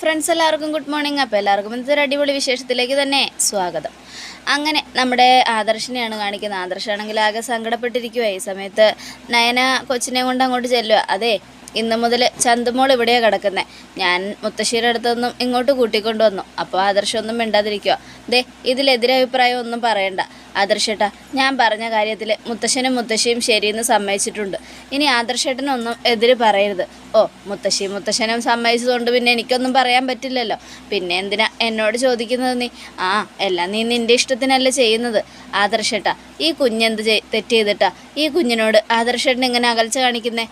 Friends എല്ലാവർക്കും good morning അപ്പോൾ എല്ലാവർക്കും ഇന്നത്തെ അടിപൊളി വിശേഷത്തിലേക്ക് തന്നെ സ്വാഗതം. അങ്ങനെ നമ്മുടെ ആദർശിനെയാണ് കാണിക്കുന്നത്. ആദർശാണെങ്കിൽ ആകെ സങ്കടപ്പെട്ടിരിക്കുക ഈ സമയത്ത് നയന കൊച്ചിനെ കൊണ്ട് അങ്ങോട്ട് ചെല്ലുക അതെ ഇന്ന് മുതൽ ചന്തുമോൾ ഇവിടെയാണ് കിടക്കുന്നത് ഞാൻ മുത്തശ്ശിയുടെ അടുത്തൊന്നും ഇങ്ങോട്ട് കൂട്ടിക്കൊണ്ടു വന്നു അപ്പോൾ ആദർശമൊന്നും മിണ്ടാതിരിക്കുക ദേ ഇതിലെതിരഭിപ്രായം ഒന്നും പറയണ്ട. ആദർശേട്ടാ ഞാൻ പറഞ്ഞ കാര്യത്തിൽ മുത്തശ്ശനും മുത്തശ്ശിയും ശരിയെന്ന് സമ്മതിച്ചിട്ടുണ്ട്. ഇനി ആദർശേട്ടനൊന്നും എതിര് പറയരുത്. ഓ മുത്തശ്ശി മുത്തശ്ശനും സമ്മതിച്ചതുകൊണ്ട് പിന്നെ എനിക്കൊന്നും പറയാൻ പറ്റില്ലല്ലോ. പിന്നെ എന്തിനാ എന്നോട് ചോദിക്കുന്നത് നീ? ആ എല്ലാം നീ നിന്റെ ഇഷ്ടത്തിനല്ല ചെയ്യുന്നത്. ആദർശേട്ടാ ഈ കുഞ്ഞെന്ത് തെറ്റ് ചെയ്തിട്ടാ? ഈ കുഞ്ഞിനോട് ആദർശേട്ടൻ ഇങ്ങനെ അകൽച്ച കാണിക്കുന്നേ?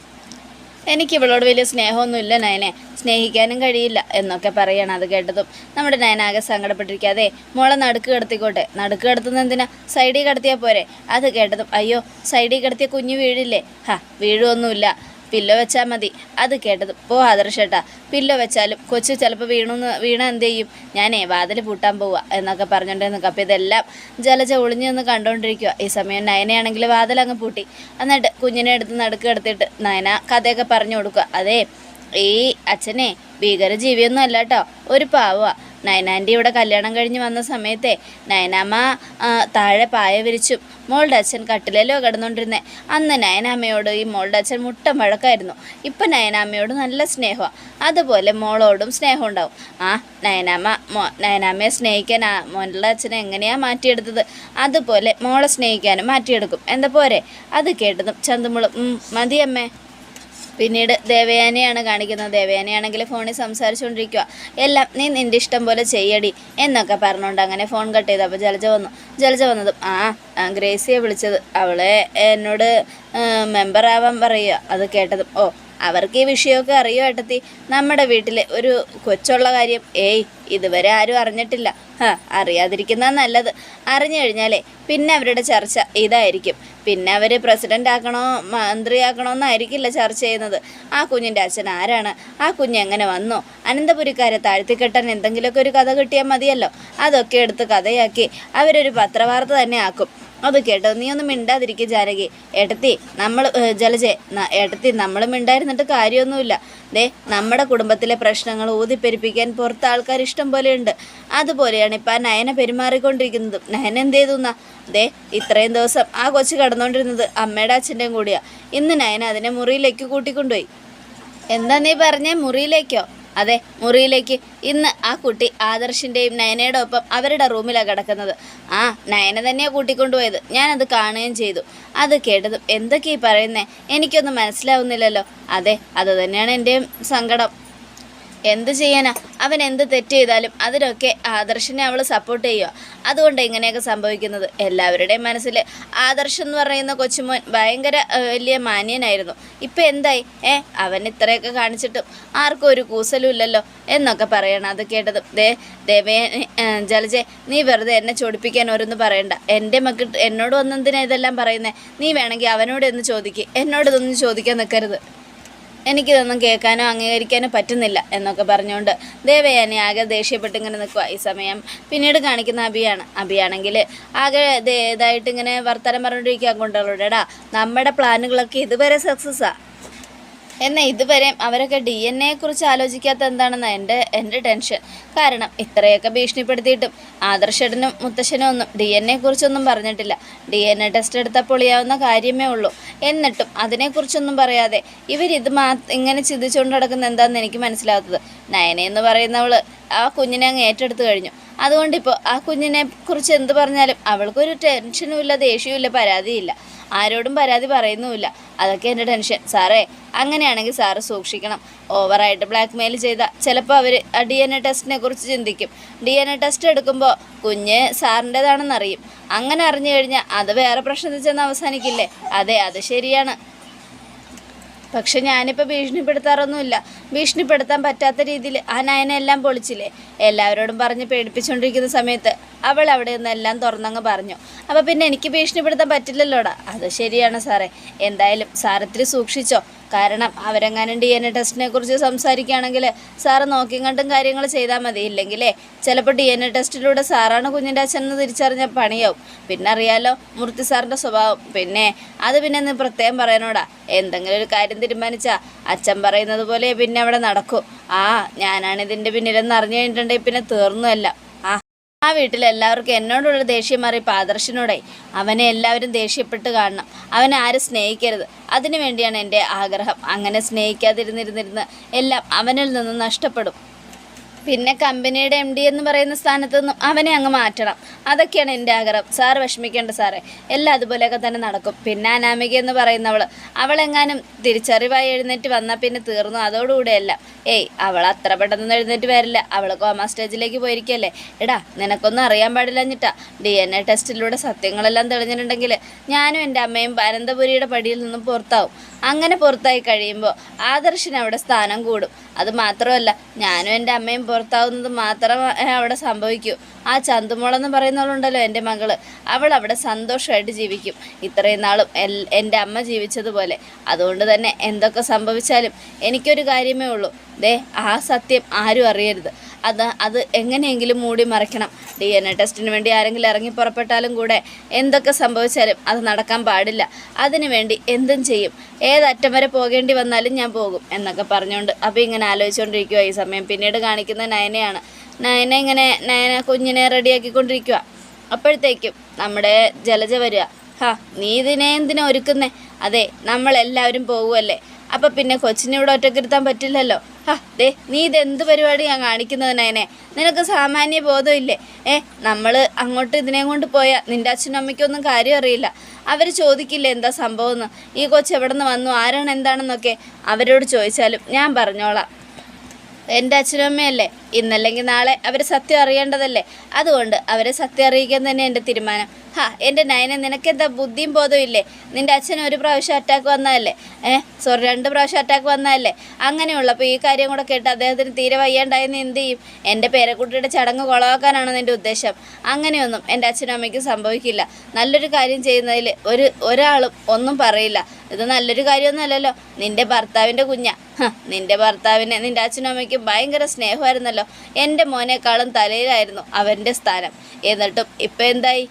എനിക്ക് ഇവളോട് വലിയ സ്നേഹമൊന്നുമില്ല നയനെ. സ്നേഹിക്കാനും കഴിയില്ല എന്നൊക്കെ പറയണം അത് കേട്ടതും. നമ്മുടെ നയനാകെ സങ്കടപ്പെട്ടിരിക്കാതെ മോളെ നടുക്ക് കിടത്തിക്കോട്ടെ. നടുക്ക് കിടത്തുന്ന എന്തിനാ? സൈഡിൽ കിടത്തിയാൽ പോരെ. അത് കേട്ടതും അയ്യോ സൈഡിൽ കിടത്തിയ കുഞ്ഞു വീഴില്ലേ? ഹാ വീഴുമൊന്നുമില്ല പില്ലോ വെച്ചാൽ മതി. അത് കേട്ടത്. പോ ആദർശേട്ടാ പില്ലോ വെച്ചാലും കൊച്ചു ചിലപ്പോൾ വീണുന്ന് വീണ എന്ത് ചെയ്യും? ഞാനേ വാതിൽ പൂട്ടാൻ പോവുക എന്നൊക്കെ പറഞ്ഞുകൊണ്ടിരുന്നു അപ്പം ഇതെല്ലാം ജലജ ഒളിഞ്ഞു നിന്ന് കണ്ടുകൊണ്ടിരിക്കുക ഈ സമയം നയനയാണെങ്കിൽ വാതിൽ അങ്ങ് പൂട്ടി. എന്നിട്ട് കുഞ്ഞിനെ എടുത്ത് നടുക്ക് എടുത്തിട്ട് നയന കഥയൊക്കെ പറഞ്ഞു കൊടുക്കുക അതേ ഈ അച്ഛനെ ഭീകരജീവിയൊന്നും അല്ല കേട്ടോ. ഒരു പാവ നയനാന്റെ ഇവിടെ കല്യാണം കഴിഞ്ഞ് വന്ന സമയത്തെ നയനാമ്മ താഴെ പായ വിരിച്ചും. മോളുടെ അച്ഛൻ കട്ടിലല്ലോ കിടന്നുകൊണ്ടിരുന്നേ അന്ന് നയനാമ്മയോട് ഈ മോളുടെ അച്ഛൻ മുട്ടം വഴക്കായിരുന്നു. ഇപ്പം നയനാമ്മയോട് നല്ല സ്നേഹമാണ് അതുപോലെ മോളോടും സ്നേഹം ഉണ്ടാവും ആ നയനാമ്മ മോ നയനാമ്മയെ സ്നേഹിക്കാൻ ആ മോളുടെ അച്ഛനെ എങ്ങനെയാണ് മാറ്റിയെടുത്തത്? അതുപോലെ മോളെ സ്നേഹിക്കാനും മാറ്റിയെടുക്കും. എന്താ പോരെ? അത് കേട്ടതും ചന്തുമുളും മതിയമ്മേ. പിന്നീട് ദേവയാനിയാണ് കാണിക്കുന്നത്. ദേവയാനിയാണെങ്കിൽ ഫോണിൽ സംസാരിച്ചുകൊണ്ടിരിക്കുക എല്ലാം നീ നിന്റെ ഇഷ്ടം പോലെ ചെയ്യടി എന്നൊക്കെ പറഞ്ഞുകൊണ്ട് അങ്ങനെ ഫോൺ കട്ട് ചെയ്തു. അപ്പോൾ ജലജ വന്നു. ജലജ വന്നതും ആ ഗ്രേസിയെ വിളിച്ചത്. അവളെ എന്നോട് മെമ്പറാവാൻ പറയുക അത് കേട്ടതും ഓ അവർക്ക് ഈ വിഷയമൊക്കെ അറിയോ ഏട്ടത്തി. നമ്മുടെ വീട്ടിൽ ഒരു കൊച്ചുള്ള കാര്യം ഏയ് ഇതുവരെ ആരും അറിഞ്ഞിട്ടില്ല. അറിയാതിരിക്കുന്ന നല്ലത്. അറിഞ്ഞു കഴിഞ്ഞാലേ പിന്നെ അവരുടെ ചർച്ച ഇതായിരിക്കും. പിന്നെ അവർ പ്രസിഡന്റ് ആക്കണോ മന്ത്രിയാക്കണോ എന്നായിരിക്കില്ല ചർച്ച ചെയ്യുന്നത്. ആ കുഞ്ഞിന്റെ അച്ഛൻ ആരാണ്? ആ കുഞ്ഞ് എങ്ങനെ വന്നു? അനന്തപുരിക്കാരെ താഴ്ത്തിക്കെട്ടാൻ എന്തെങ്കിലുമൊക്കെ ഒരു കഥ കിട്ടിയാൽ മതിയല്ലോ. അതൊക്കെ എടുത്ത് കഥയാക്കി അവരൊരു പത്രവാർത്ത തന്നെ ആക്കും. അത് കേട്ടോ. നീ ഒന്നും മിണ്ടാതിരിക്കും ജാനകി. ഏട്ടത്തി നമ്മൾ ജലജെ ഏട്ടത്തി നമ്മൾ മിണ്ടായിരുന്നിട്ട് കാര്യമൊന്നുമില്ല. ദേ നമ്മുടെ കുടുംബത്തിലെ പ്രശ്നങ്ങൾ ഊതിപ്പെരിപ്പിക്കാൻ പുറത്ത് ആൾക്കാർ ഇഷ്ടം പോലെയുണ്ട് അതുപോലെയാണ് ഇപ്പം ആ നയന പെരുമാറിക്കൊണ്ടിരിക്കുന്നത്. നയന എന്ത് ചെയ്തുന്നാ ദേ ഇത്രയും ദിവസം ആ കൊച്ചു കടന്നുകൊണ്ടിരുന്നത് അമ്മയുടെ അച്ഛന്റെയും കൂടിയാണ് ഇന്ന് നയന അതിനെ മുറിയിലേക്ക് കൂട്ടിക്കൊണ്ടുപോയി. എന്താ നീ പറഞ്ഞേ? മുറിയിലേക്കോ? അതെ മുറിയിലേക്ക് ഇന്ന് ആ കുട്ടി ആദർശിന്റെയും നയനയുടെ ഒപ്പം അവരുടെ റൂമിലാണ് കിടക്കുന്നത്. ആ നയന തന്നെയാണ് കൂട്ടിക്കൊണ്ടുപോയത്. ഞാനത് കാണുകയും ചെയ്തു. അത് കേട്ടതും എന്തൊക്കെയാ പറയുന്നത് പറയുന്നേ? എനിക്കൊന്നും മനസ്സിലാവുന്നില്ലല്ലോ. അതെ അത് തന്നെയാണ് എന്റെയും സങ്കടം. എന്ത് ചെയ്യാനാ? അവൻ എന്ത് തെറ്റ് ചെയ്താലും അതിനൊക്കെ ആദർശനെ അവൾ സപ്പോർട്ട് ചെയ്യുക അതുകൊണ്ട് ഇങ്ങനെയൊക്കെ സംഭവിക്കുന്നത്. എല്ലാവരുടെയും മനസ്സിൽ ആദർശ് എന്ന് പറയുന്ന കൊച്ചുമോൻ ഭയങ്കര വലിയ മാന്യനായിരുന്നു. ഇപ്പം എന്തായി? ഏ അവൻ ഇത്രയൊക്കെ കാണിച്ചിട്ടും ആർക്കും ഒരു കൂസലും ഇല്ലല്ലോ എന്നൊക്കെ പറയണം അത് കേട്ടത്. ദേ ദേവേ ജലജെ നീ വെറുതെ എന്നെ ചൊടിപ്പിക്കാൻ ഓരോന്ന് പറയണ്ട. എന്റെ മക്കൾ എന്നോട് വന്നെന്തിനാ ഇതെല്ലാം പറയുന്നത് നീ വേണമെങ്കിൽ അവനോട് എന്ന് ചോദിക്കുക എന്നോട് ഇതൊന്നും ചോദിക്കാൻ നിൽക്കരുത് എനിക്കിതൊന്നും കേൾക്കാനോ അംഗീകരിക്കാനോ പറ്റുന്നില്ല എന്നൊക്കെ പറഞ്ഞുകൊണ്ട് ദേവയാനി ആകെ ദേഷ്യപ്പെട്ട് ഇങ്ങനെ നിൽക്കുക ഈ സമയം. പിന്നീട് കാണിക്കുന്ന അബിയാണ്. അബിയാണെങ്കിൽ ആകെ ദേ- ഇതായിട്ട് ഇങ്ങനെ വർത്തമാനം പറഞ്ഞുകൊണ്ടിരിക്കുക കൊണ്ടുള്ളൂടെടാ നമ്മുടെ പ്ലാനുകളൊക്കെ ഇതുവരെ സക്സസ്സാണ് എന്നാൽ ഇതുവരെ അവരൊക്കെ ഡി എൻ എയെ കുറിച്ച് ആലോചിക്കാത്ത എന്താണെന്ന എന്റെ എന്റെ ടെൻഷൻ. കാരണം ഇത്രയൊക്കെ ഭീഷണിപ്പെടുത്തിയിട്ടും ആദർശനും മുത്തശ്ശനും ഒന്നും ഡി എൻ എ കുറിച്ചൊന്നും പറഞ്ഞിട്ടില്ല. ഡി എൻ എ ടെസ്റ്റ് എടുത്താൽ പൊളിയാവുന്ന കാര്യമേ ഉള്ളൂ. എന്നിട്ടും അതിനെക്കുറിച്ചൊന്നും പറയാതെ ഇവരിത് മാ ഇങ്ങനെ ചിന്തിച്ചുകൊണ്ട് നടക്കുന്ന എന്താണെന്ന് എനിക്ക് മനസ്സിലാകുന്നത് നയന എന്ന് പറയുന്നവൾ ആ കുഞ്ഞിനെ അങ്ങ് ഏറ്റെടുത്തു കഴിഞ്ഞു. അതുകൊണ്ടിപ്പോൾ ആ കുഞ്ഞിനെ കുറിച്ച് എന്ത് പറഞ്ഞാലും അവൾക്കൊരു ടെൻഷനും ഇല്ല ദേഷ്യവും ഇല്ല പരാതിയില്ല ആരോടും പരാതി പറയുന്നുമില്ല. അതൊക്കെ എന്റെ ടെൻഷൻ സാറേ അങ്ങനെയാണെങ്കിൽ സാറ് സൂക്ഷിക്കണം. ഓവറായിട്ട് ബ്ലാക്ക് മെയിൽ ചെയ്ത ചിലപ്പോൾ അവർ ഡി എൻ എ ടെസ്റ്റിനെ കുറിച്ച് ചിന്തിക്കും. ഡി എൻ എ ടെസ്റ്റ് എടുക്കുമ്പോൾ കുഞ്ഞ് സാറിന്റെതാണെന്നറിയും അങ്ങനെ അറിഞ്ഞു കഴിഞ്ഞാൽ അത് വേറെ പ്രശ്നം ചെന്ന് അവസാനിക്കില്ലേ? അതെ അത് ശരിയാണ്. പക്ഷെ ഞാനിപ്പോൾ ഭീഷണിപ്പെടുത്താറൊന്നുമില്ല. ഭീഷണിപ്പെടുത്താൻ പറ്റാത്ത രീതിയിൽ ആ നയനെല്ലാം പൊളിച്ചില്ലേ? എല്ലാവരോടും പറഞ്ഞ് പേടിപ്പിച്ചുകൊണ്ടിരിക്കുന്ന സമയത്ത് അവൾ അവിടെ നിന്നെല്ലാം തുറന്നങ്ങ് പറഞ്ഞു. അപ്പോൾ പിന്നെ എനിക്ക് ഭീഷണിപ്പെടുത്താൻ പറ്റില്ലല്ലോടാ? അത് ശരിയാണ് സാറേ. എന്തായാലും സാറത്തിരി സൂക്ഷിച്ചോ? കാരണം അവരെങ്ങാനും ഡി എൻ എ ടെസ്റ്റിനെ കുറിച്ച് സംസാരിക്കുകയാണെങ്കിൽ സാറ് നോക്കിയും കണ്ടും കാര്യങ്ങൾ ചെയ്താൽ മതി. ഇല്ലെങ്കിലേ ചിലപ്പോൾ ഡി എൻ എ ടെസ്റ്റിലൂടെ സാറാണ് കുഞ്ഞിന്റെ അച്ഛൻ എന്ന് തിരിച്ചറിഞ്ഞ പണിയാവും. പിന്നെ അറിയാലോ മൂർത്തി സാറിന്റെ സ്വഭാവം. പിന്നെ അത് പിന്നെ നീ പ്രത്യേകം പറയാനോടാ എന്തെങ്കിലും ഒരു കാര്യം തീരുമാനിച്ചാൽ അച്ഛൻ പറയുന്നത് പോലെ പിന്നെ അവിടെ നടക്കും. ആ ഞാനാണ് ഇതിന്റെ പിന്നിലെന്ന് അറിഞ്ഞു കഴിഞ്ഞിട്ടുണ്ടെങ്കിൽ പിന്നെ തീർന്നുമല്ല ആ വീട്ടിൽ എല്ലാവർക്കും എന്നോടുള്ള ദേഷ്യം മാറിയപ്പോൾ ആദർശനോടെ അവനെ എല്ലാവരും ദേഷ്യപ്പെട്ട് കാണണം. അവനെ ആരും സ്നേഹിക്കരുത്. അതിനു വേണ്ടിയാണ് എന്റെ ആഗ്രഹം. അങ്ങനെ സ്നേഹിക്കാതിരുന്നിരുന്നിരുന്ന് എല്ലാം അവനിൽ നിന്ന് നഷ്ടപ്പെടും. പിന്നെ കമ്പനിയുടെ എം ഡി എന്ന് പറയുന്ന സ്ഥാനത്ത് നിന്നും അവനെ അങ്ങ് മാറ്റണം. അതൊക്കെയാണ് എന്റെ ആഗ്രഹം. സാർ വിഷമിക്കേണ്ട സാറേ. എല്ലാം അതുപോലെയൊക്കെ തന്നെ നടക്കും. പിന്നെ അനാമിക എന്ന് പറയുന്നവൾ അവളെങ്ങാനും തിരിച്ചറിവായി എഴുന്നേറ്റ് വന്നാൽ പിന്നെ തീർന്നു. അതോടുകൂടെയല്ല ഏയ് അവൾ അത്ര പെട്ടെന്ന് എഴുന്നേറ്റ് വരില്ല. അവൾ കോമ സ്റ്റേജിലേക്ക് പോയിരിക്കല്ലേ. എടാ നിനക്കൊന്നും അറിയാൻ പാടില്ലഞ്ഞിട്ടാ ഡി എൻ എ ടെസ്റ്റിലൂടെ സത്യങ്ങളെല്ലാം തെളിഞ്ഞിട്ടുണ്ടെങ്കിൽ ഞാനും എന്റെ അമ്മയും അനന്തപുരിയുടെ പടിയിൽ നിന്നും പുറത്താവും. അങ്ങനെ പുറത്തായി കഴിയുമ്പോൾ ആദർശിന് അവിടെ സ്ഥാനം കൂടും. അത് മാത്രമല്ല ഞാനും എന്റെ അമ്മയും പുറത്താവുന്നത് മാത്രമേ അവിടെ സംഭവിക്കൂ. ആ ചന്തുമോളെന്ന് പറയുന്നവളുണ്ടല്ലോ എന്റെ മകൾ. അവൾ അവിടെ സന്തോഷമായിട്ട് ജീവിക്കും. ഇത്രയും നാളും എൽ എന്റെ അമ്മ ജീവിച്ചതുപോലെ. അതുകൊണ്ട് തന്നെ എന്തൊക്കെ സംഭവിച്ചാലും എനിക്കൊരു കാര്യമേ ഉള്ളൂ. ദേ ആ സത്യം ആരും അറിയരുത്. അത് അത് എങ്ങനെയെങ്കിലും മൂടി മറയ്ക്കണം ഡി എൻ എ ടെസ്റ്റിന് വേണ്ടി ആരെങ്കിലും ഇറങ്ങി പുറപ്പെട്ടാലും കൂടെ എന്തൊക്കെ സംഭവിച്ചാലും അത് നടക്കാൻ പാടില്ല. അതിനു വേണ്ടി എന്തും ചെയ്യും. ഏതറ്റം വരെ പോകേണ്ടി വന്നാലും ഞാൻ പോകും എന്നൊക്കെ പറഞ്ഞുകൊണ്ട് അപ്പോൾ ഇങ്ങനെ ആലോചിച്ചുകൊണ്ടിരിക്കുക ഈ സമയം. പിന്നീട് കാണിക്കുന്ന നയനയാണ്. നയന ഇങ്ങനെ നയന കുഞ്ഞിനെ റെഡിയാക്കിക്കൊണ്ടിരിക്കുക അപ്പോഴത്തേക്കും നമ്മുടെ ജലജ വരിക. ഹാ നീ ഇതിനെ എന്തിനാ ഒരുക്കുന്നേ? അതെ നമ്മളെല്ലാവരും പോകുമല്ലേ അപ്പം പിന്നെ കൊച്ചിനെ ഇവിടെ ഒറ്റക്കിരുത്താൻ പറ്റില്ലല്ലോ. ഹാ ദേ നീ ഇതെന്ത് പരിപാടി ഞാൻ നയനെ നിനക്ക് സാമാന്യ ബോധമില്ലേ ഏ നമ്മൾ അങ്ങോട്ട് ഇതിനെ കൊണ്ട് പോയാൽ നിന്റെ അച്ഛനും അമ്മയ്ക്കൊന്നും കാര്യം അറിയില്ല. അവർ ചോദിക്കില്ല എന്താ സംഭവം എന്ന് ഈ കൊച്ച് എവിടെ നിന്ന് വന്നു? ആരാണ് എന്താണെന്നൊക്കെ അവരോട് ചോദിച്ചാലും ഞാൻ പറഞ്ഞോളാം. എന്റെ അച്ഛനും അമ്മയല്ലേ? ഇന്നല്ലെങ്കിൽ നാളെ അവർ സത്യം അറിയേണ്ടതല്ലേ? അതുകൊണ്ട് അവരെ സത്യം അറിയിക്കാൻ തന്നെ എന്റെ തീരുമാനം. ഹാ എന്റെ നയന നിനക്കെന്താ ബുദ്ധിയും ബോധവും ഇല്ലേ? നിന്റെ അച്ഛൻ ഒരു പ്രാവശ്യം അറ്റാക്ക് വന്നതല്ലേ? ഏ സോറി രണ്ട് പ്രാവശ്യം അറ്റാക്ക് വന്നതല്ലേ? അങ്ങനെയുള്ളപ്പോൾ ഈ കാര്യം കൂടെ കേട്ട് അദ്ദേഹത്തിന് തീരെ വയ്യാണ്ടായെന്ന് എന്ത് ചെയ്യും? എന്റെ പേരക്കുട്ടിയുടെ ചടങ്ങ് കൊളവാക്കാനാണ് നിന്റെ ഉദ്ദേശം. അങ്ങനെയൊന്നും എന്റെ അച്ഛനും അമ്മയ്ക്കും സംഭവിക്കില്ല. നല്ലൊരു കാര്യം ചെയ്യുന്നതിൽ ഒരു ഒരാളും ഒന്നും പറയില്ല. ഇത് നല്ലൊരു കാര്യമൊന്നുമല്ലല്ലോ. നിന്റെ ഭർത്താവിന്റെ കുഞ്ഞാ. നിന്റെ ഭർത്താവിനെ നിന്റെ അച്ഛനും അമ്മയ്ക്കും ഭയങ്കര സ്നേഹമായിരുന്നല്ലോ. എന്റെ മോനേക്കാളും തലയിലായിരുന്നു അവന്റെ സ്ഥാനം. എന്നിട്ടും ഇപ്പം എന്തായി?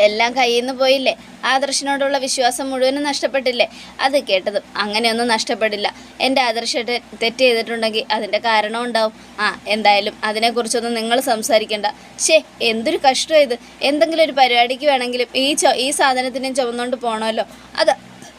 എല്ലാം കയ്യിൽ നിന്ന് പോയില്ലേ? ആദർശനോടുള്ള വിശ്വാസം മുഴുവനും നഷ്ടപ്പെട്ടില്ലേ? അത് കേട്ടതും അങ്ങനെയൊന്നും നഷ്ടപ്പെടില്ല. എന്റെ ആദർശ തെറ്റ് ചെയ്തിട്ടുണ്ടെങ്കിൽ അതിന്റെ കാരണം ഉണ്ടാവും. ആ എന്തായാലും അതിനെക്കുറിച്ചൊന്നും നിങ്ങൾ സംസാരിക്കേണ്ട. ശേ എന്തൊരു കഷ്ടം ഇത്. എന്തെങ്കിലും ഒരു പരിപാടിക്ക് വേണമെങ്കിലും ഈ ചൊ ഈ സാധനത്തിനെയും ചുമന്നുകൊണ്ട് പോകണമല്ലോ അത്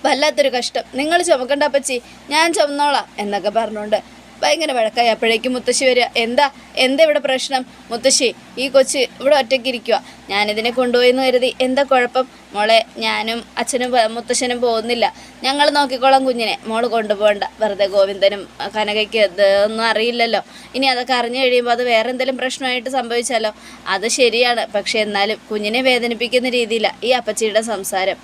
വല്ലാത്തൊരു കഷ്ടം. നിങ്ങൾ ചുമക്കണ്ട അപ്പച്ചി. ഞാൻ ചുമന്നോളാം എന്നൊക്കെ പറഞ്ഞുകൊണ്ട് ഭയങ്കര വഴക്കായി. അപ്പോഴേക്കും മുത്തശ്ശി വരിക എന്താ? എന്താ ഇവിടെ പ്രശ്നം? മുത്തശ്ശി ഈ കൊച്ച് ഇവിടെ ഒറ്റയ്ക്ക് ഇരിക്കുക ഞാനിതിനെ കൊണ്ടുപോയി എന്ന് കരുതി. എന്താ കുഴപ്പം? മോളെ ഞാനും അച്ഛനും മുത്തശ്ശനും പോകുന്നില്ല. ഞങ്ങൾ നോക്കിക്കോളാം കുഞ്ഞിനെ. മോൾ കൊണ്ടുപോകണ്ട. വെറുതെ ഗോവിന്ദനും കനകയ്ക്ക് ഇതൊന്നും അറിയില്ലല്ലോ. ഇനി അതൊക്കെ അറിഞ്ഞു കഴിയുമ്പോൾ അത് വേറെ എന്തെങ്കിലും പ്രശ്നമായിട്ട് സംഭവിച്ചാലോ? അത് ശരിയാണ്. പക്ഷേ എന്നാലും കുഞ്ഞിനെ വേദനിപ്പിക്കുന്ന രീതിയിലാണ് ഈ അപ്പച്ചിയുടെ സംസാരം.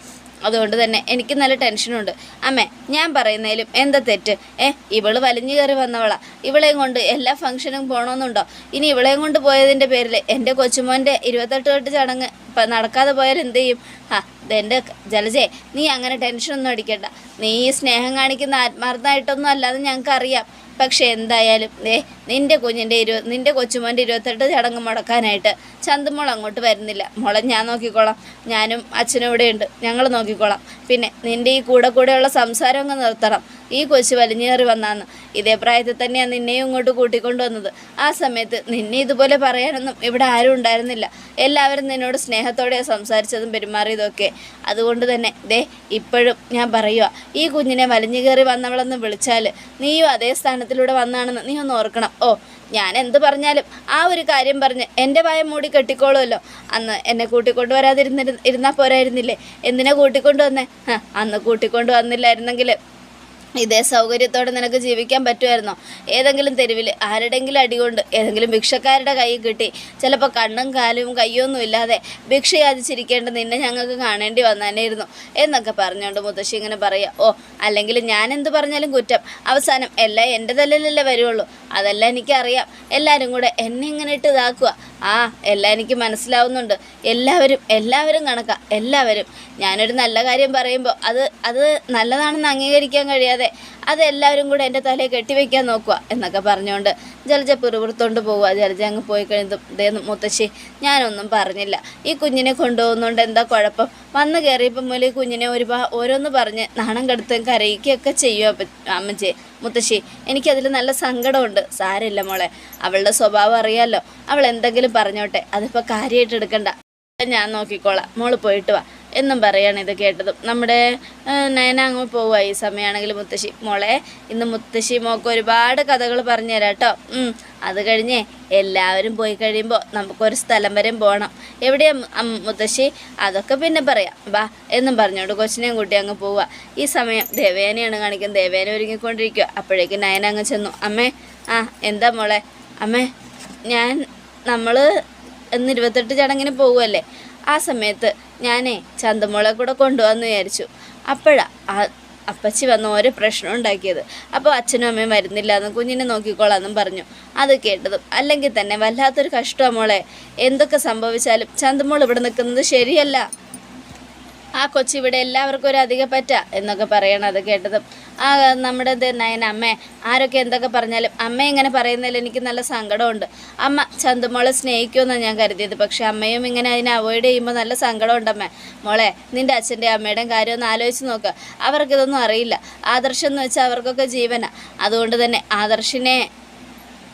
അതുകൊണ്ട് തന്നെ എനിക്ക് നല്ല ടെൻഷനുണ്ട്. അമ്മേ ഞാൻ പറയുന്നതിലും എന്താ തെറ്റ്? ഏ ഇവൾ വലിഞ്ഞു കയറി വന്നവളാ. ഇവളെയും കൊണ്ട് എല്ലാ ഫംഗ്ഷനും പോകണമെന്നുണ്ടോ ഇനി ഇവളെയും കൊണ്ട് പോയതിന്റെ പേരിൽ എന്റെ കൊച്ചുമോന്റെ ഇരുപത്തെട്ട് തൊട്ട് ചടങ്ങ് നടക്കാതെ പോയാൽ എന്ത് ചെയ്യും? ആ ഇതെന്റെ ജലജേ നീ അങ്ങനെ ടെൻഷനൊന്നും അടിക്കണ്ട. നീ ഈ സ്നേഹം കാണിക്കുന്ന ആത്മാർത്ഥമായിട്ടൊന്നും അല്ലാതെ ഞങ്ങൾക്ക് അറിയാം പക്ഷെ എന്തായാലും ദേ നിന്റെ കുഞ്ഞിന്റെ ഇരു നിന്റെ കൊച്ചുമോന്റെ ഇരുപത്തെട്ട് ചടങ്ങ് മുടക്കാനായിട്ട് ചന്തുമോൾ അങ്ങോട്ട് വരുന്നില്ല. മോളെ ഞാൻ നോക്കിക്കോളാം. ഞാനും അച്ഛനും ഇവിടെയുണ്ട്. ഞങ്ങൾ നോക്കിക്കോളാം. പിന്നെ നിന്റെ ഈ കൂടെ കൂടെയുള്ള സംസാരം നിർത്തണം. ഈ കൊച്ചു വലിഞ്ഞേറി വന്നാന്ന്. ഇതേ പ്രായത്തിൽ തന്നെയാണ് നിന്നെയും ഇങ്ങോട്ട് കൂട്ടിക്കൊണ്ടു വന്നത് ആ സമയത്ത് നിന്നെ ഇതുപോലെ പറയാനൊന്നും ഇവിടെ ആരും ഉണ്ടായിരുന്നില്ല. എല്ലാവരും നിന്നോട് സ്നേഹത്തോടെ സംസാരിച്ചതും പെരുമാറിയതൊക്കെ അതുകൊണ്ട് തന്നെ ദേ ഇപ്പോഴും ഞാൻ പറയുക ഈ കുഞ്ഞിനെ വലിഞ്ഞു കയറി വന്നവളെന്ന് വിളിച്ചാൽ നീയും അതേ സ്ഥാനത്തിലൂടെ വന്നാണെന്ന് നീ ഒന്ന് ഓർക്കണം. ഓ ഞാൻ എന്ത് പറഞ്ഞാലും ആ ഒരു കാര്യം പറഞ്ഞ് എന്റെ ഭയം മൂടി കെട്ടിക്കോളുമല്ലോ അന്ന് എന്നെ കൂട്ടിക്കൊണ്ടു വരാതിരുന്നിരുന്ന ഇരുന്നാൽ പോരായിരുന്നില്ലേ? എന്തിനാ കൂട്ടിക്കൊണ്ടു വന്നേ? അന്ന് കൂട്ടിക്കൊണ്ടു വന്നില്ലായിരുന്നെങ്കിൽ ഇതേ സൗകര്യത്തോടെ നിനക്ക് ജീവിക്കാൻ പറ്റുമായിരുന്നോ? ഏതെങ്കിലും തെരുവിൽ ആരുടെങ്കിലും അടികൊണ്ട് ഏതെങ്കിലും ഭിക്ഷക്കാരുടെ കൈ കിട്ടി. ചിലപ്പോൾ കണ്ണും കാലും കയ്യൊന്നും ഇല്ലാതെ ഭിക്ഷ യാചിച്ചിരിക്കേണ്ട നിന്നെ ഞങ്ങൾക്ക് കാണേണ്ടി വന്നാനായിരുന്നു എന്നൊക്കെ പറഞ്ഞുകൊണ്ട് മുത്തശ്ശി ഇങ്ങനെ പറയുക. ഓ അല്ലെങ്കിൽ ഞാൻ എന്ത് പറഞ്ഞാലും കുറ്റം. അവസാനം എല്ലാം എന്റെ തലയിലല്ലേ വരുള്ളൂ. അതെല്ലാം എനിക്കറിയാം. എല്ലാവരും കൂടെ എന്നെ ഇങ്ങനെ ഇട്ട് ഇതാക്കുക. ആ എല്ലാം എനിക്ക് മനസ്സിലാവുന്നുണ്ട്. എല്ലാവരും എല്ലാവരും കണക്കാം. എല്ലാവരും. ഞാനൊരു നല്ല കാര്യം പറയുമ്പോൾ അത് അത് നല്ലതാണെന്ന് അംഗീകരിക്കാൻ കഴിയാതെ അതെല്ലാവരും കൂടെ എന്റെ തലയിൽ കെട്ടിവെക്കാൻ നോക്കുക എന്നൊക്കെ പറഞ്ഞുകൊണ്ട് ജലജ പിറുപിറുത്തോണ്ട് പോവുക. ജലജ അങ്ങ് പോയി കഴിഞ്ഞതും ഇതേന്ന് മുത്തശ്ശി ഞാനൊന്നും പറഞ്ഞില്ല. ഈ കുഞ്ഞിനെ കൊണ്ടുപോകുന്നതുകൊണ്ട് എന്താ കുഴപ്പം? വന്ന് കയറിയപ്പം മുതൽ ഈ കുഞ്ഞിനെ ഒരു ഓരോന്ന് പറഞ്ഞ് നാണം കെടുത്തും കരയിക്കുകയൊക്കെ ചെയ്യുക അമ്മച്ചി. മുത്തശ്ശി എനിക്കതിൽ നല്ല സങ്കടമുണ്ട്. സാരമില്ല മോളെ അവളുടെ സ്വഭാവം അറിയാമല്ലോ അവൾ എന്തെങ്കിലും പറഞ്ഞോട്ടെ. അതിപ്പോൾ കാര്യമായിട്ട് എടുക്കണ്ട. ഞാൻ നോക്കിക്കോളാം. മോൾ പോയിട്ട് വാ. എന്നും പറയാണ് ഇത് കേട്ടതും. നമ്മുടെ നയന അങ്ങ് പോവുക ഈ സമയമാണെങ്കിൽ മുത്തശ്ശി. മോളെ ഇന്ന് മുത്തശ്ശി മോക്ക് ഒരുപാട് കഥകൾ പറഞ്ഞു തരാം കേട്ടോ അത് കഴിഞ്ഞ് എല്ലാവരും പോയി കഴിയുമ്പോൾ നമുക്കൊരു സ്ഥലം വരെയും പോകണം എവിടെയാ മു- മുത്തശ്ശി? അതൊക്കെ പിന്നെ പറയാം. വാ എന്നും പറഞ്ഞോണ്ട് കൊച്ചിനെയും കൂട്ടി അങ്ങ് പോവുക ഈ സമയം ദേവേനയാണ് കാണിക്കുന്നത്. ദേവേന ഒരുങ്ങിക്കൊണ്ടിരിക്കുക അപ്പോഴേക്കും നയന അങ്ങ് ചെന്നു. അമ്മേ ആ എന്താ മോളെ? അമ്മേ ഞാൻ നമ്മൾ ഇന്ന് ഇരുപത്തെട്ട് ചടങ്ങിന് പോവുമല്ലേ ആ സമയത്ത് ഞാനേ ചന്തമോളെ കൂടെ കൊണ്ടുപോകാമെന്ന് വിചാരിച്ചു. അപ്പോഴാ അപ്പച്ചി വന്ന് ഓരോ പ്രശ്നം ഉണ്ടാക്കിയത്. അപ്പോൾ അച്ഛനും അമ്മയും വരുന്നില്ല എന്ന് കുഞ്ഞിനെ നോക്കിക്കോളാന്നും പറഞ്ഞു. അത് കേട്ടതും അല്ലെങ്കിൽ തന്നെ വല്ലാത്തൊരു കഷ്ടമാണ് മോളെ. എന്തൊക്കെ സംഭവിച്ചാലും ചന്തമോൾ ഇവിടെ നിൽക്കുന്നത് ശരിയല്ല. ആ കൊച്ചി ഇവിടെ എല്ലാവർക്കും ഒരു അധിക പറ്റ എന്നൊക്കെ പറയണം അത് കേട്ടതും. ആ നമ്മുടെ നയന അമ്മ ആരൊക്കെ എന്തൊക്കെ പറഞ്ഞാലും അമ്മ ഇങ്ങനെ പറയുന്നതിൽ എനിക്ക് നല്ല സങ്കടമുണ്ട്. അമ്മ ചന്തുമോളെ സ്നേഹിക്കുമെന്നാണ് ഞാൻ കരുതിയത്. പക്ഷേ അമ്മയും ഇങ്ങനെ അതിനെ അവോയ്ഡ് ചെയ്യുമ്പോൾ നല്ല സങ്കടമുണ്ട് അമ്മേ. മോളെ നിന്റെ അച്ഛന്റെ അമ്മയുടെയും കാര്യം ഒന്ന് ആലോചിച്ച് നോക്ക്. അവർക്കിതൊന്നും അറിയില്ല. ആദർശം എന്ന് വെച്ചാൽ അവർക്കൊക്കെ ജീവനാണ് അതുകൊണ്ട് തന്നെ ആദർശിനെ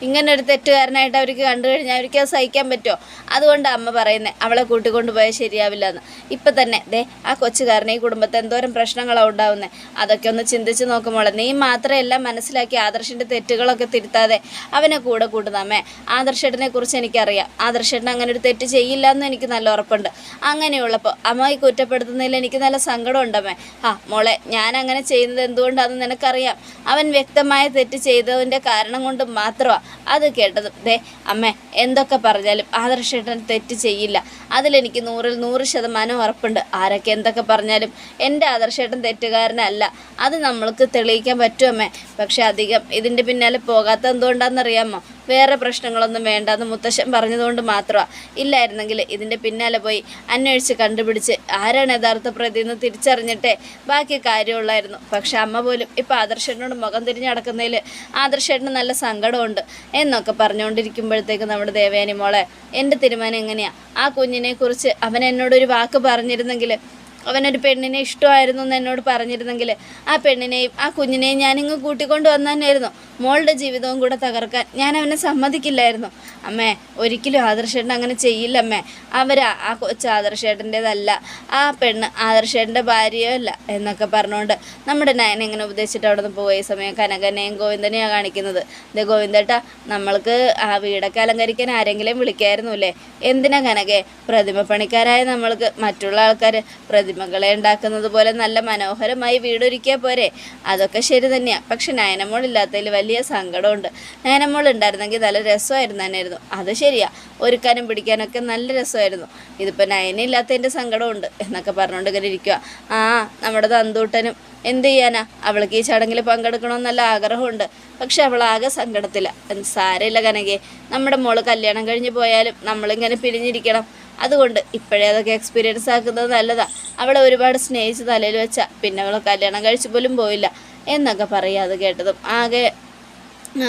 ഇങ്ങനെ ഒരു തെറ്റുകാരനായിട്ട് അവർക്ക് കണ്ടു കഴിഞ്ഞാൽ അവർക്ക് അത് സഹിക്കാൻ പറ്റുമോ? അതുകൊണ്ട് അമ്മ പറയുന്നത് അവളെ കൂട്ടിക്കൊണ്ട് പോയാൽ ശരിയാവില്ല എന്ന് ഇപ്പം തന്നെ ദേ ആ കൊച്ചുകാരനെ ഈ കുടുംബത്തെ എന്തോരം പ്രശ്നങ്ങളാണ് ഉണ്ടാവുന്നത് അതൊക്കെ ഒന്ന് ചിന്തിച്ച് നോക്കുമ്പോൾ നീ മാത്രമല്ല മനസ്സിലാക്കി ആദർശിന്റെ തെറ്റുകളൊക്കെ തിരുത്താതെ അവനെ കൂടെ കൂട്ടുന്നമ്മേ ആദർശേട്ടനെ കുറിച്ച് എനിക്കറിയാം. ആദർശേട്ടൻ അങ്ങനെ ഒരു തെറ്റ് ചെയ്യില്ല എന്ന് എനിക്ക് നല്ല ഉറപ്പുണ്ട്. അങ്ങനെയുള്ളപ്പോൾ അമ്മ ഈ കുറ്റപ്പെടുത്തുന്നതിൽ എനിക്ക് നല്ല സങ്കടമുണ്ടമ്മേ ആ മോളെ ഞാൻ അങ്ങനെ ചെയ്യുന്നത് എന്തുകൊണ്ടാണെന്ന് നിനക്കറിയാം. അവൻ വ്യക്തമായ തെറ്റ് ചെയ്തതിന്റെ കാരണം കൊണ്ട് മാത്രമാണ് അത് കേട്ടത്. ദേ അമ്മേ എന്തൊക്കെ പറഞ്ഞാലും ആദർശേട്ടൻ തെറ്റ് ചെയ്യില്ല. അതിലെനിക്ക് നൂറിൽ നൂറ് ശതമാനം ഉറപ്പുണ്ട്. ആരൊക്കെ എന്തൊക്കെ പറഞ്ഞാലും എന്റെ ആദർശേട്ടൻ തെറ്റുകാരനല്ല. അത് നമ്മൾക്ക് തെളിയിക്കാൻ പറ്റുമമ്മേ പക്ഷെ അധികം ഇതിന്റെ പിന്നാലെ പോകാത്ത എന്തുകൊണ്ടാണെന്നറിയാമോ? വേറെ പ്രശ്നങ്ങളൊന്നും വേണ്ടെന്ന് മുത്തശ്ശൻ പറഞ്ഞതുകൊണ്ട് മാത്രമാണ് ഇല്ലായിരുന്നെങ്കിൽ ഇതിന്റെ പിന്നാലെ പോയി അന്വേഷിച്ച് കണ്ടുപിടിച്ച് ആരാണ് യഥാർത്ഥ പ്രതി എന്ന് തിരിച്ചറിഞ്ഞിട്ടേ ബാക്കി കാര്യമുള്ളായിരുന്നു. പക്ഷെ അമ്മ പോലും ഇപ്പം ആദർശേട്ടനോട് മുഖം തിരിഞ്ഞടക്കുന്നതിൽ ആദർശേട്ടന് നല്ല സങ്കടമുണ്ട് എന്നൊക്കെ പറഞ്ഞുകൊണ്ടിരിക്കുമ്പോഴത്തേക്ക് നമ്മുടെ ദേവേനി മോളെ എന്റെ തീരുമാനം എങ്ങനെയാണ് ആ കുഞ്ഞിനെക്കുറിച്ച് അവൻ എന്നോടൊരു വാക്ക് പറഞ്ഞിരുന്നെങ്കിൽ അവനൊരു പെണ്ണിനെ ഇഷ്ടമായിരുന്നു എന്ന് എന്നോട് പറഞ്ഞിരുന്നെങ്കിൽ ആ പെണ്ണിനെയും ആ കുഞ്ഞിനെയും ഞാനിങ്ങ് കൂട്ടിക്കൊണ്ട് വന്നാനായിരുന്നു മോളുടെ ജീവിതവും കൂടെ തകർക്കാൻ ഞാൻ അവനെ സമ്മതിക്കില്ലായിരുന്നു. അമ്മേ ഒരിക്കലും ആദർശേട്ടൻ അങ്ങനെ ചെയ്യില്ല അമ്മേ അവരാ ആ കൊച്ചു ആദർശേട്ടന്റെതല്ല. ആ പെണ്ണ് ആദർശേട്ടന്റെ ഭാര്യയോ അല്ല എന്നൊക്കെ പറഞ്ഞുകൊണ്ട് നമ്മുടെ നയൻ ഇങ്ങനെ ഉപദേശിച്ചിട്ട് അവിടെ നിന്ന് പോയ സമയം കനകനെയും ഗോവിന്ദനെയാണ് കാണിക്കുന്നത്. ഇത് ഗോവിന്ദേട്ട നമ്മൾക്ക് ആ വീടൊക്കെ അലങ്കരിക്കാൻ ആരെങ്കിലും വിളിക്കായിരുന്നു അല്ലേ എന്തിനാ കനകെ? പ്രതിമ പണിക്കാരായ നമ്മൾക്ക് മറ്റുള്ള ആൾക്കാർ പ്രതിമകളെ ഉണ്ടാക്കുന്നത് പോലെ നല്ല മനോഹരമായി വീടൊരുക്കിയാൽ പോരെ. അതൊക്കെ ശരി തന്നെയാണ് പക്ഷെ നയനമോൾ ഇല്ലാത്തതിൽ വലിയ സങ്കടമുണ്ട്. നയനമോൾ ഉണ്ടായിരുന്നെങ്കിൽ നല്ല രസമായിരുന്നു തന്നെയായിരുന്നു. അത് ശരിയാ. ഒരുക്കാനും പിടിക്കാനൊക്കെ നല്ല രസമായിരുന്നു. ഇതിപ്പോൾ നയനില്ലാത്തതിന്റെ സങ്കടമുണ്ട് എന്നൊക്കെ പറഞ്ഞുകൊണ്ട് ഇങ്ങനെ ഇരിക്കുക ആ നമ്മുടെ തന്തൂട്ടനും എന്ത് ചെയ്യാനാ? അവൾക്ക് ഈ ചടങ്ങിൽ പങ്കെടുക്കണമെന്ന് നല്ല ആഗ്രഹമുണ്ട്. പക്ഷെ അവളാകെ സങ്കടത്തില്ല സാരമില്ല കനകെ. നമ്മുടെ മോൾ കല്യാണം കഴിഞ്ഞ് പോയാലും നമ്മളിങ്ങനെ പിരിഞ്ഞിരിക്കണം. അതുകൊണ്ട് ഇപ്പോഴേ അതൊക്കെ എക്സ്പീരിയൻസ് ആക്കുന്നത് നല്ലതാണ് അവളെ ഒരുപാട് സ്നേഹിച്ച് തലയിൽ വെച്ചാൽ പിന്നെ അവൾ കല്യാണം കഴിച്ചു പോലും പോയില്ല എന്നൊക്കെ പറയുക അത് കേട്ടതും. ആകെ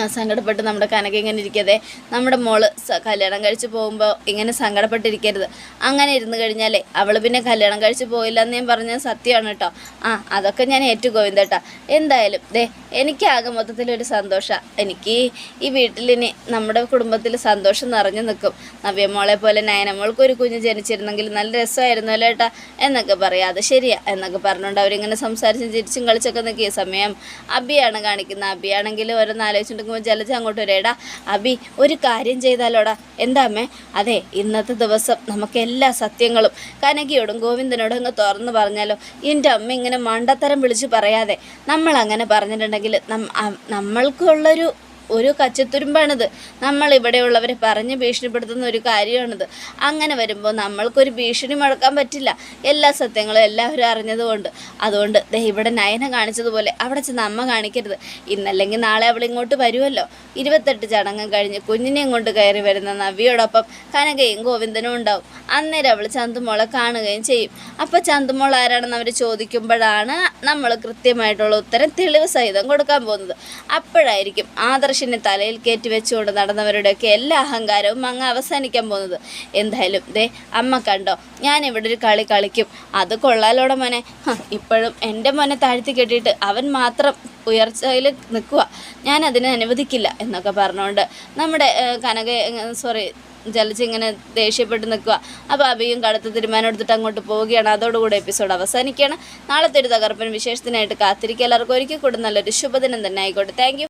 സങ്കടപ്പെട്ട് നമ്മുടെ കനക ഇങ്ങനെ ഇരിക്കാതെ. നമ്മുടെ മോൾ കല്യാണം കഴിച്ച് പോകുമ്പോൾ ഇങ്ങനെ സങ്കടപ്പെട്ടിരിക്കരുത്. അങ്ങനെ ഇരുന്ന് കഴിഞ്ഞാലേ അവൾ പിന്നെ കല്യാണം കഴിച്ച് പോയില്ല എന്ന് ഞാൻ പറഞ്ഞത് സത്യമാണ് കേട്ടോ. ആ അതൊക്കെ ഞാൻ ഏറ്റുഗോവിന്ദ കേട്ടോ എന്തായാലും ദേ എനിക്കാകെ മൊത്തത്തിലൊരു സന്തോഷമാണ് എനിക്ക് ഈ വീട്ടിലിനി നമ്മുടെ കുടുംബത്തിൽ സന്തോഷം നിറഞ്ഞു നിൽക്കും നവ്യമോളെ പോലെ നയനമോൾക്ക് ഒരു കുഞ്ഞ് ജനിച്ചിരുന്നെങ്കിൽ നല്ല രസമായിരുന്നു അല്ലേ ഏട്ടാ എന്നൊക്കെ പറയാം. അത് ശരിയാ. എന്നൊക്കെ പറഞ്ഞുകൊണ്ട് അവരിങ്ങനെ സംസാരിച്ചും ചിരിച്ചും കളിച്ചൊക്കെ നിൽക്കിയ സമയം അബിയാണ് കാണിക്കുന്നത് അബിയാണെങ്കിൽ ഓരോന്ന് ആലോചിച്ചിട്ടുണ്ടെങ്കിൽ ജലജ അങ്ങോട്ട് വരേടാ അബി ഒരു കാര്യം ചെയ്താലോടാ. എന്താ അമ്മേ? അതെ ഇന്നത്തെ ദിവസം നമുക്ക് എല്ലാ സത്യങ്ങളും കനകിയോടും ഗോവിന്ദനോടും അങ്ങ് തുറന്നു പറഞ്ഞാലോ. എന്റെ അമ്മ ഇങ്ങനെ മണ്ടത്തരം വിളിച്ച് പറയാതെ നമ്മൾ അങ്ങനെ പറഞ്ഞിട്ടുണ്ടെങ്കിൽ നമ്മൾക്കുള്ളൊരു ഒരു കച്ചത്തുരുമ്പാണിത്. നമ്മൾ പറഞ്ഞ് ഭീഷണിപ്പെടുത്തുന്ന ഒരു കാര്യമാണിത്. അങ്ങനെ വരുമ്പോൾ നമ്മൾക്കൊരു ഭീഷണി മുഴക്കാൻ പറ്റില്ല. എല്ലാ സത്യങ്ങളും എല്ലാവരും അറിഞ്ഞതുകൊണ്ട്. അതുകൊണ്ട് ഇവിടെ നയന കാണിച്ചതുപോലെ അവിടെ ചെന്ന് അമ്മ കാണിക്കരുത്. ഇന്നല്ലെങ്കിൽ നാളെ അവൾ ഇങ്ങോട്ട് വരുമല്ലോ. ഇരുപത്തെട്ട് ചടങ്ങും കഴിഞ്ഞ് കുഞ്ഞിനെയും കൊണ്ട് കയറി വരുന്ന നവിയോടൊപ്പം കനകയും ഗോവിന്ദനും ഉണ്ടാവും. അന്നേരം അവൾ ചന്തുമോളെ കാണുകയും ചെയ്യും. അപ്പോൾ ചന്തുമോൾ ആരാണെന്ന് അവർ ചോദിക്കുമ്പോഴാണ് നമ്മൾ കൃത്യമായിട്ടുള്ള ഉത്തരം തെളിവ് സഹിതം കൊടുക്കാൻ പോകുന്നത്. അപ്പോഴായിരിക്കും ആദർശിനെ തലയിൽ കയറ്റി വെച്ചുകൊണ്ട് നടന്നവരുടെയൊക്കെ എല്ലാ അഹങ്കാരവും അങ്ങ് അവസാനിക്കാൻ പോകുന്നത്. എന്തായാലും ദേ അമ്മ കണ്ടോ ഞാൻ ഇവിടെ ഒരു കളി കളിക്കും. അത് കൊള്ളാലോടെ മോനെ. ഇപ്പോഴും എന്റെ മോനെ താഴ്ത്തി കെട്ടിയിട്ട് അവൻ മാത്രം ഉയർച്ചയിൽ നിൽക്കുക. ഞാൻ അതിനെ അനുവദിക്കില്ല എന്നൊക്കെ പറഞ്ഞുകൊണ്ട് നമ്മുടെ കനക സോറി ജലജ് ഇങ്ങനെ ദേഷ്യപ്പെട്ട് നിൽക്കുക. അപ്പോൾ അബിയും കടുത്ത തീരുമാനം എടുത്തിട്ട് അങ്ങോട്ട് പോവുകയാണ്. അതോടുകൂടി എപ്പിസോഡ് അവസാനിക്കുകയാണ്. നാളത്തെ ഒരു തകർപ്പൻ വിശേഷത്തിനായിട്ട് കാത്തിരിക്കുക. എല്ലാവർക്കും ഒരിക്കൽ കൂടെ നല്ലൊരു ശുഭദിനം തന്നെ ആയിക്കോട്ടെ. താങ്ക്